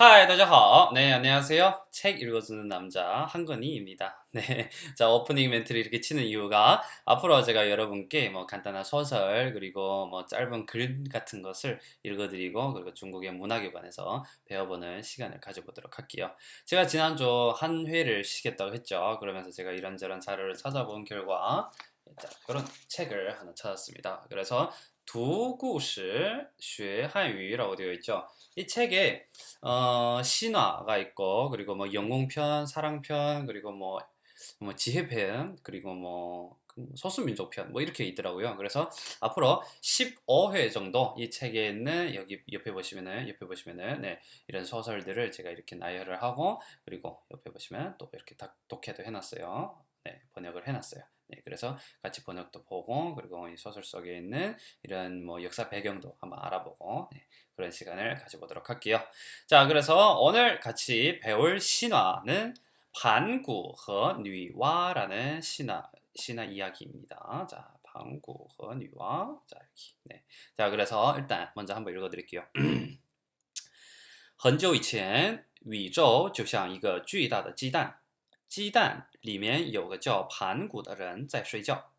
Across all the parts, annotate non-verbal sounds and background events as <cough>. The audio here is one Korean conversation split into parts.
하이, 안녕하세요. 네, 안녕하세요. 책 읽어주는 남자 한건희입니다. <laughs> 네, 자 오프닝 멘트를 이렇게 치는 이유가 앞으로 제가 여러분께 뭐 간단한 소설 그리고 뭐 짧은 글 같은 것을 읽어드리고 그리고 중국의 문학에 관해서 배워보는 시간을 가져보도록 할게요. 제가 지난주 한 회를 쉬겠다고 했죠. 그러면서 제가 이런저런 자료를 찾아본 결과 자, 그런 책을 하나 찾았습니다. 그래서 두故事 学 한유라고 되어 있죠. 이 책에 어, 신화가 있고 그리고 뭐 영웅편, 사랑편 그리고 뭐, 뭐 지혜편 그리고 뭐 소수민족편 뭐 이렇게 있더라고요. 그래서 앞으로 15회 정도 이 책에 있는 여기 옆에 보시면은 옆에 보시면은 네, 이런 소설들을 제가 이렇게 나열을 하고 그리고 옆에 보시면 또 이렇게 독해도 해놨어요. 네, 번역을 해놨어요. 네, 그래서 같이 번역도 보고 그리고 이 소설 속에 있는 이런 뭐 역사 배경도 한번 알아보고 네, 그런 시간을 가져보도록 할게요. 자, 그래서 오늘 같이 배울 신화는 반구和 女娲라는 신화 신화 이야기입니다. 자, 반구和 女娲. 자, 이렇게. 네. 자, 그래서 일단 먼저 한번 읽어 드릴게요. <clears throat> 很久以前，宇宙就像一个巨大的鸡蛋。 鸡蛋里面有个叫盘古的人在睡觉。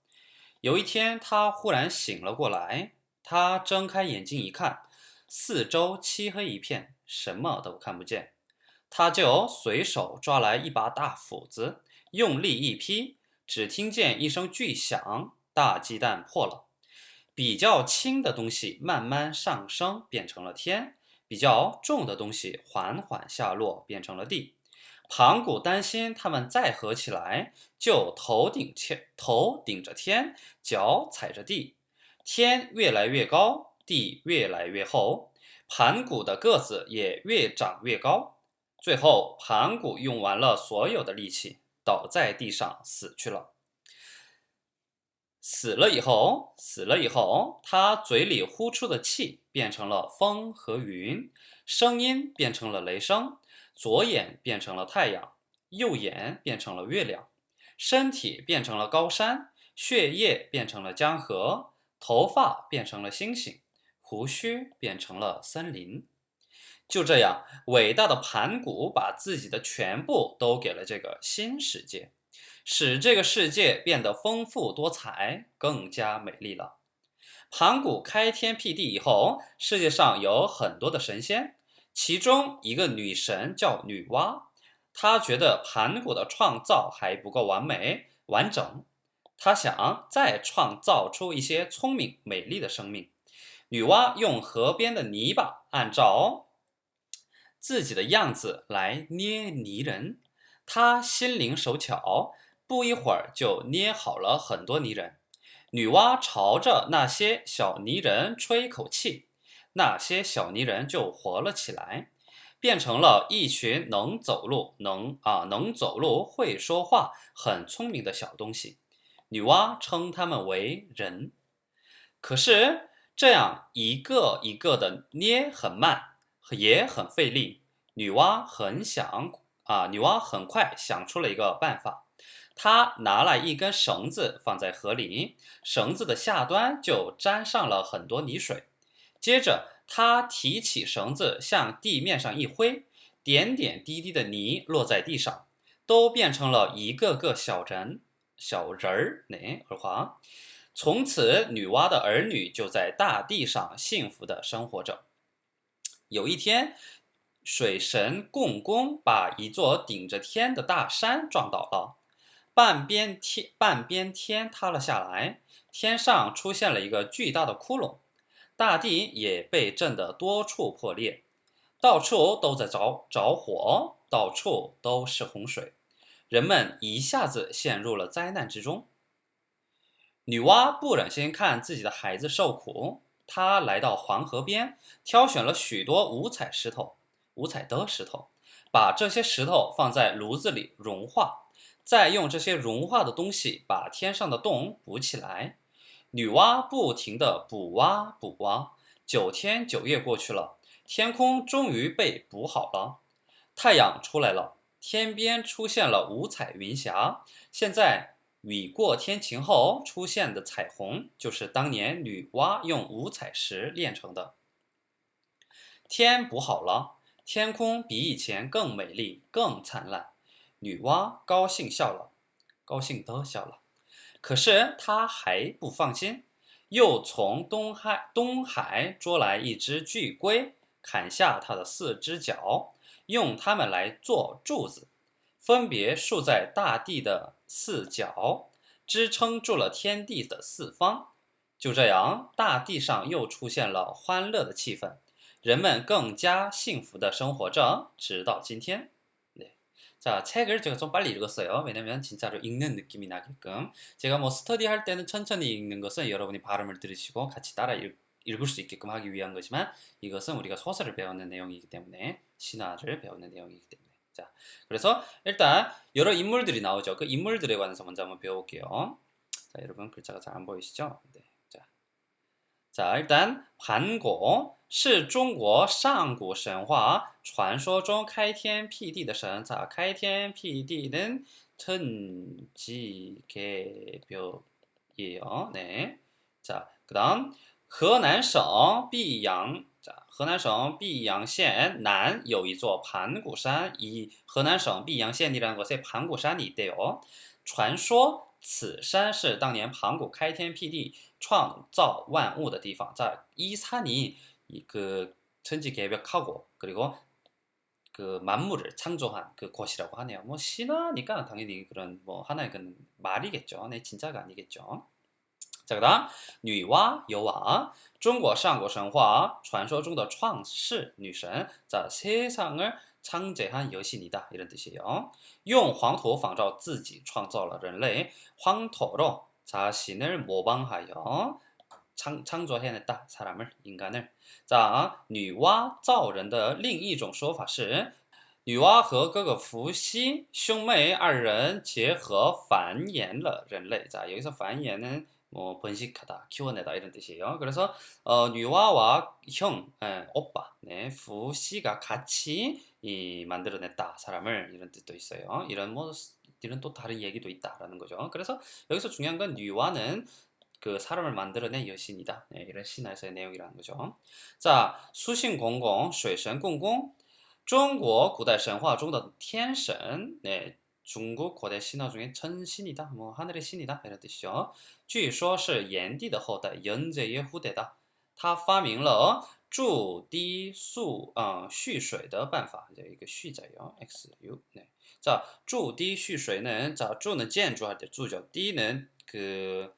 有一天，他忽然醒了过来。他睁开眼睛一看，四周漆黑一片，什么都看不见。他就随手抓来一把大斧子，用力一劈，只听见一声巨响，大鸡蛋破了。比较轻的东西慢慢上升，变成了天；比较重的东西缓缓下落，变成了地。盘古担心他们再合起来，就头顶天，头顶着天，脚踩着地，天越来越高，地越来越厚，盘古的个子也越长越高。最后，盘古用完了所有的力气，倒在地上死去了。死了以后，死了以后，他嘴里呼出的气变成了风和云，声音变成了雷声。左眼变成了太阳，右眼变成了月亮，身体变成了高山，血液变成了江河，头发变成了星星，胡须变成了森林。就这样，伟大的盘古把自己的全部都给了这个新世界，使这个世界变得丰富多彩，更加美丽了。盘古开天辟地以后，世界上有很多的神仙。其中一个女神叫女娲，她觉得盘古的创造还不够完美完整，她想再创造出一些聪明美丽的生命。女娲用河边的泥巴按照自己的样子来捏泥人，她心灵手巧，不一会儿就捏好了很多泥人。女娲朝着那些小泥人吹一口气。那些小泥人就活了起来，变成了一群能走路、能啊能走路、会说话、很聪明的小东西。女娲称他们为人。可是这样一个一个的捏很慢，也很费力。女娲很想啊，女娲很快想出了一个办法。她拿来一根绳子放在河里，绳子的下端就沾上了很多泥水。接着，他提起绳子向地面上一挥，点点滴滴的泥落在地上，都变成了一个个小人、小人儿。哪儿话？从此，女娲的儿女就在大地上幸福的生活着。有一天，水神共工把一座顶着天的大山撞倒了，半边天半边天塌了下来，天上出现了一个巨大的窟窿。大地也被震得多处破裂，到处都在着着火，到处都是洪水，人们一下子陷入了灾难之中。女娲不忍心看自己的孩子受苦，她来到黄河边，挑选了许多五彩石头，五彩的石头，把这些石头放在炉子里融化，再用这些融化的东西把天上的洞补起来。女娲不停地补挖补挖，九天九夜过去了，天空终于被补好了，太阳出来了，天边出现了五彩云霞。现在雨过天晴后出现的彩虹，就是当年女娲用五彩石炼成的。天补好了，天空比以前更美丽，更灿烂。女娲高兴笑了，高兴的笑了。可是他还不放心，又从东海东海捉来一只巨龟，砍下它的四只脚，用它们来做柱子，分别竖在大地的四角，支撑住了天地的四方。就这样，大地上又出现了欢乐的气氛，人们更加幸福的生活着，直到今天。 네. 자, 책을 제가 좀 빨리 읽었어요. 왜냐면 진짜로 읽는 느낌이 나게끔. 제가 뭐 스터디 할 때는 천천히 읽는 것은 여러분이 발음을 들으시고 같이 따라 읽, 읽을 수 있게끔 하기 위한 거지만 이것은 우리가 소설을 배우는 내용이기 때문에 신화를 배우는 내용이기 때문에. 자, 그래서 일단 여러 인물들이 나오죠. 그 인물들에 관해서 먼저 한번 배워볼게요. 자, 여러분 글자가 잘 안 보이시죠? 네. 자, 자 일단 반고 是中国上古神话传说中开天辟地的神。자开天辟地는 천지개벽이에요. 네. 자, 그다음 河南省泌阳 자, 河南省泌阳县南有一座盘古山，이河南省泌阳县이라는곳에盘古山이 있대요. 传说此山是当年盘古开天辟地创造万物的地方. 자, 이 산이 이 그 천지 개벽하고 그리고 그 만물을 창조한 그 곳이라고 하네요. 뭐 신화니까 당연히 그런 뭐 하나의 그 말이겠죠. 네, 진짜가 아니겠죠. 자, 그다음 女娲 여와 中国上古神话传说中的创世女神. 자, 세상을 창제한 여신이다 이런 뜻이에요. 用黄土仿照自己创造了人类 황토로 자신을 모방하여 창, 창조해냈다 사람을 인간을. 자, 女娲造人的另一种说法是女娲和哥哥伏羲兄妹二人结合繁衍了人类. 자, 여기서繁衍은 뭐 번식하다, 키워내다 이런 뜻이에요. 그래서 어,女娲와 형, 예, 오빠, 네, 부씨가 같이 이 만들어냈다 사람을 이런 뜻도 있어요. 이런 뭐 이런 또 다른 얘기도 있다라는 거죠. 그래서 여기서 중요한 건女娲는 그 사람을 만들어낸 여신이다. 네, 이런 신화에서의 내용이라는 거죠. 자, 수신공공, 水神共工, 中国古代神话中的天神, 네, 중국 고대 신화 중에 천신이다, 뭐 하늘의 신이다 이런 뜻이죠. 据说是炎帝的后代, 연제의 후대다. 他发明了筑堤蓄呃蓄水的办法. 이제 이거 쉬자요. x u 네. 자, 筑堤蓄水는 자, 筑는建筑할 때筑죠. 堤는 그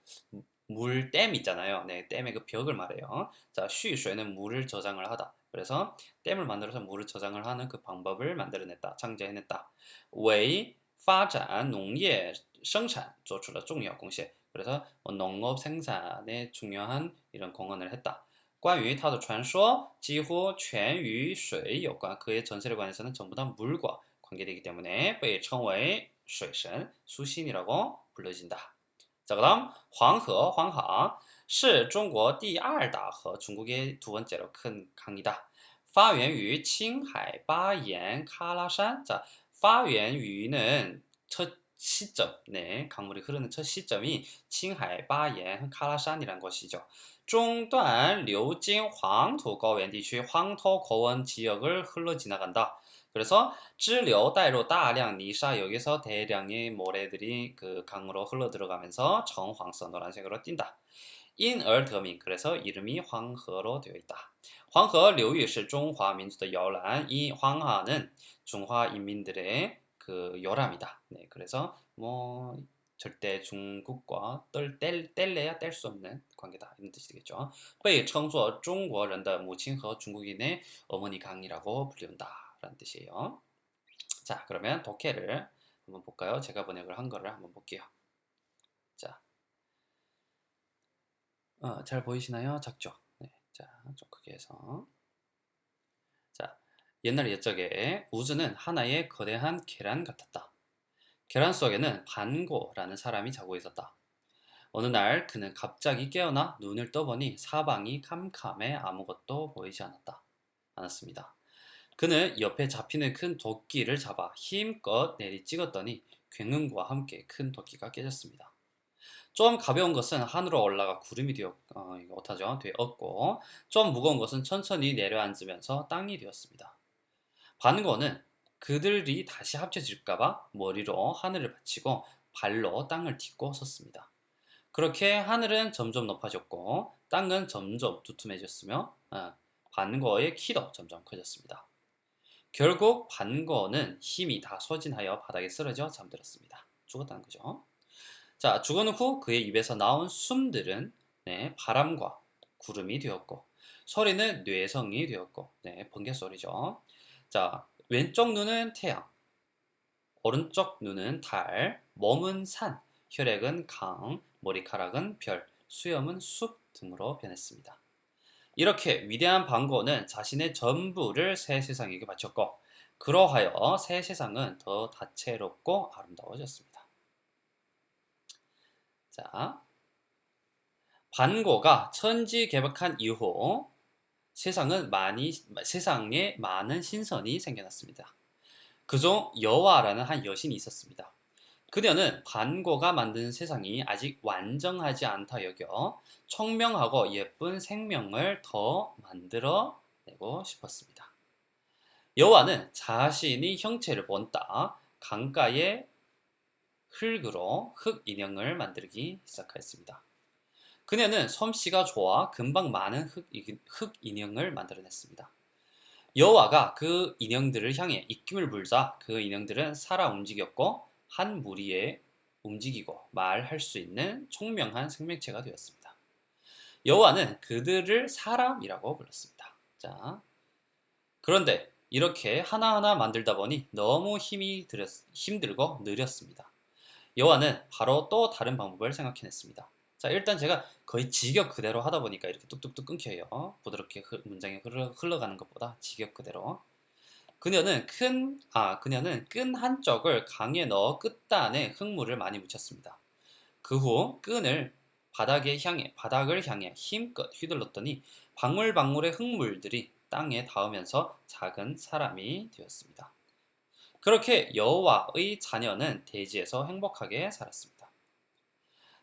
물댐 있잖아요. 네, 댐의 그 벽을 말해요. 자, 쉬水는 물을 저장을 하다. 그래서 댐을 만들어서 물을 저장을 하는 그 방법을 만들어냈다. 창제해냈다. 为发展农业生产做出了重要贡献. 그래서 뭐 농업 생산에 중요한 이런 공헌을 했다. 关于他的传说几乎全与水有关. 그의 전설에 관해서는 전부 다 물과 관계되기 때문에 被称为水神, 수신이라고 불려진다. 자, 그다음 黄河, 황하 是中国第二大河, 중국의 두 번째로 큰 강이다. 发源于青海巴彦喀拉山. 자, 发源于는 첫 시점, 네, 강물이 흐르는 첫 시점이 칭하이, 바옌, 카라산이란 곳이죠. 中段流经黄土高原地区 황토 고원 지역을 흘러 지나간다. 그래서支流 带入 大量 泥沙 여기서 대량의 모래들이 그 강으로 흘러 들어가면서 정황色 노란색으로 띈다. 因而得名 그래서 이름이 황허로 되어 있다. 黄河流域是中华民族的摇篮. 이 황하는 중화 인민들의 그 요람이다. 네, 그래서 뭐 절대 중국과 뗄, 뗄, 뗄래야 뗄 수 없는 관계다 이런 뜻이 되겠죠. 被称作中国人的母亲和 중국인의 어머니 강이라고 불린다 라는 뜻이에요. 자, 그러면 독해를 한번 볼까요? 제가 번역을 한 거를 한번 볼게요. 자, 어, 잘 보이시나요? 작죠? 네, 자, 좀 크게 해서. 자, 옛날 옛적에 우주는 하나의 거대한 계란 같았다. 계란 속에는 반고라는 사람이 자고 있었다. 어느 날 그는 갑자기 깨어나 눈을 떠보니 사방이 캄캄해 아무것도 보이지 않았다. 않았습니다. 그는 옆에 잡히는 큰 도끼를 잡아 힘껏 내리 찍었더니 굉음과 함께 큰 도끼가 깨졌습니다. 좀 가벼운 것은 하늘로 올라가 구름이 되었, 어, 어떡하죠? 되었고, 좀 무거운 것은 천천히 내려앉으면서 땅이 되었습니다. 반고는 그들이 다시 합쳐질까봐 머리로 하늘을 받치고 발로 땅을 딛고 섰습니다. 그렇게 하늘은 점점 높아졌고 땅은 점점 두툼해졌으며 아, 반거의 키도 점점 커졌습니다. 결국 반거는 힘이 다 소진하여 바닥에 쓰러져 잠들었습니다. 죽었다는 거죠. 자, 죽은 후 그의 입에서 나온 숨들은 네, 바람과 구름이 되었고 소리는 뇌성이 되었고 네, 번개 소리죠. 자, 왼쪽 눈은 태양, 오른쪽 눈은 달, 몸은 산, 혈액은 강, 머리카락은 별, 수염은 숲 등으로 변했습니다. 이렇게 위대한 방고는 자신의 전부를 새 세상에게 바쳤고 그러하여 새 세상은 더 다채롭고 아름다워졌습니다. 자, 반고가 천지 개벽한 이후 세상은 많이 세상에 많은 신선이 생겨났습니다. 그중 여와라는 한 여신이 있었습니다. 그녀는 반고가 만든 세상이 아직 완전하지 않다 여겨 청명하고 예쁜 생명을 더 만들어내고 싶었습니다. 여호와는 자신이 형체를 본따 강가의 흙으로 흙 인형을 만들기 시작하였습니다. 그녀는 솜씨가 좋아 금방 많은 흙, 흙 인형을 만들어냈습니다. 여호와가 그 인형들을 향해 입김을 불자 그 인형들은 살아 움직였고 한 무리에 움직이고 말할 수 있는 총명한 생명체가 되었습니다. 여호와는 그들을 사람이라고 불렀습니다. 자, 그런데 이렇게 하나하나 만들다 보니 너무 힘이 들었, 힘들고 느렸습니다. 여호와는 바로 또 다른 방법을 생각해냈습니다. 자, 일단 제가 거의 직역 그대로 하다 보니까 이렇게 뚝뚝뚝 끊겨요. 부드럽게 문장이 흘러가는 것보다 직역 그대로. 그녀는 큰, 아, 그녀는 끈 한쪽을 강에 넣어 끝단에 흙물을 많이 묻혔습니다. 그 후 끈을 바닥에 향해, 바닥을 향해 힘껏 휘둘렀더니 방울방울의 흙물들이 땅에 닿으면서 작은 사람이 되었습니다. 그렇게 여호와의 자녀는 대지에서 행복하게 살았습니다.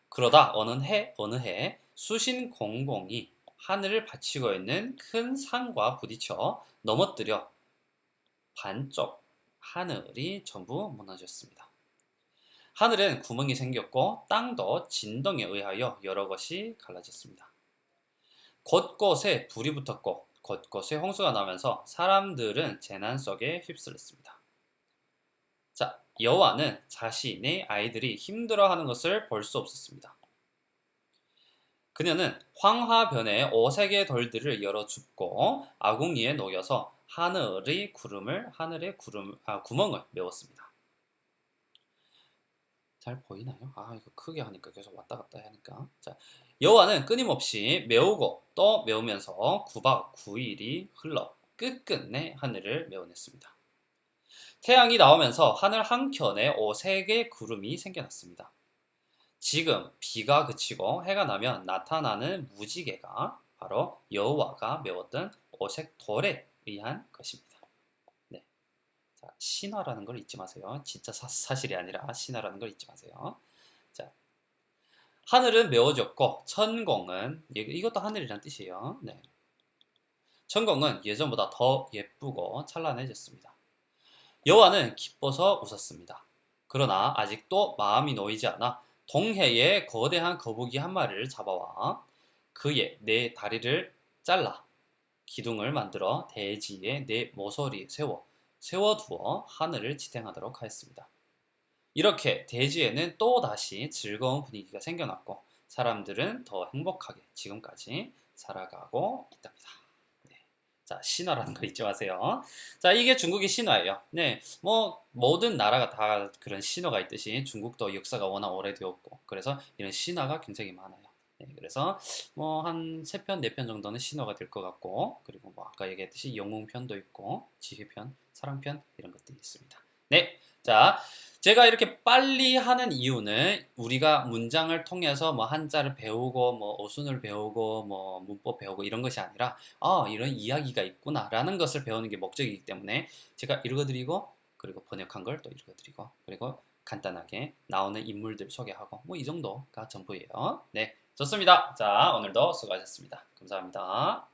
그러다 어느 해, 어느 해 수신 공공이 하늘을 받치고 있는 큰 산과 부딪혀 넘어뜨려 반쪽 하늘이 전부 무너졌습니다. 하늘엔 구멍이 생겼고 땅도 진동에 의하여 여러 것이 갈라졌습니다. 곳곳에 불이 붙었고 곳곳에 홍수가 나면서 사람들은 재난 속에 휩쓸렸습니다. 자, 여호와는 자신의 아이들이 힘들어하는 것을 볼 수 없었습니다. 그녀는 황화변에 오색의 돌들을 열어 줍고 아궁이에 녹여서 하늘의 구름을 하늘의 구름 아, 구멍을 메웠습니다. 잘 보이나요? 아 이거 크게 하니까 계속 왔다 갔다 하니까 자 여호와는 끊임없이 메우고 또 메우면서 9박 9일이 흘러 끝끝내 하늘을 메워냈습니다. 태양이 나오면서 하늘 한켠에 오색의 구름이 생겨났습니다. 지금 비가 그치고 해가 나면 나타나는 무지개가 바로 여호와가 메웠던 오색 돌에 의한 것입니다. 네. 자, 신화라는 걸 잊지 마세요. 진짜 사, 실이 아니라 신화라는 걸 잊지 마세요. 자, 하늘은 메워졌고 천공은 이것도 하늘이란 뜻이에요. 네. 천공은 예전보다 더 예쁘고 찬란해졌습니다. 여호와는 기뻐서 웃었습니다. 그러나 아직도 마음이 놓이지 않아 동해에 거대한 거북이 한 마리를 잡아와 그의 네 다리를 잘라 기둥을 만들어 대지에 네 모서리 세워 세워두어 하늘을 지탱하도록 하였습니다. 이렇게 대지에는 또 다시 즐거운 분위기가 생겨났고 사람들은 더 행복하게 지금까지 살아가고 있답니다. 자, 신화라는 거 잊지 마세요. 자, 이게 중국의 신화예요. 네, 뭐 모든 나라가 다 그런 신화가 있듯이 중국도 역사가 워낙 오래되었고 그래서 이런 신화가 굉장히 많아요. 네, 그래서 뭐 한 세 편, 네 편 정도는 신화가 될 것 같고 그리고 뭐 아까 얘기했듯이 영웅편도 있고 지휘편, 사랑편 이런 것들이 있습니다. 네, 자. 제가 이렇게 빨리 하는 이유는 우리가 문장을 통해서 뭐 한자를 배우고 뭐 어순을 배우고 뭐 문법 배우고 이런 것이 아니라 아 이런 이야기가 있구나라는 것을 배우는 게 목적이기 때문에 제가 읽어드리고 그리고 번역한 걸 또 읽어드리고 그리고 간단하게 나오는 인물들 소개하고 뭐 이 정도가 전부예요. 네, 좋습니다. 자 오늘도 수고하셨습니다. 감사합니다.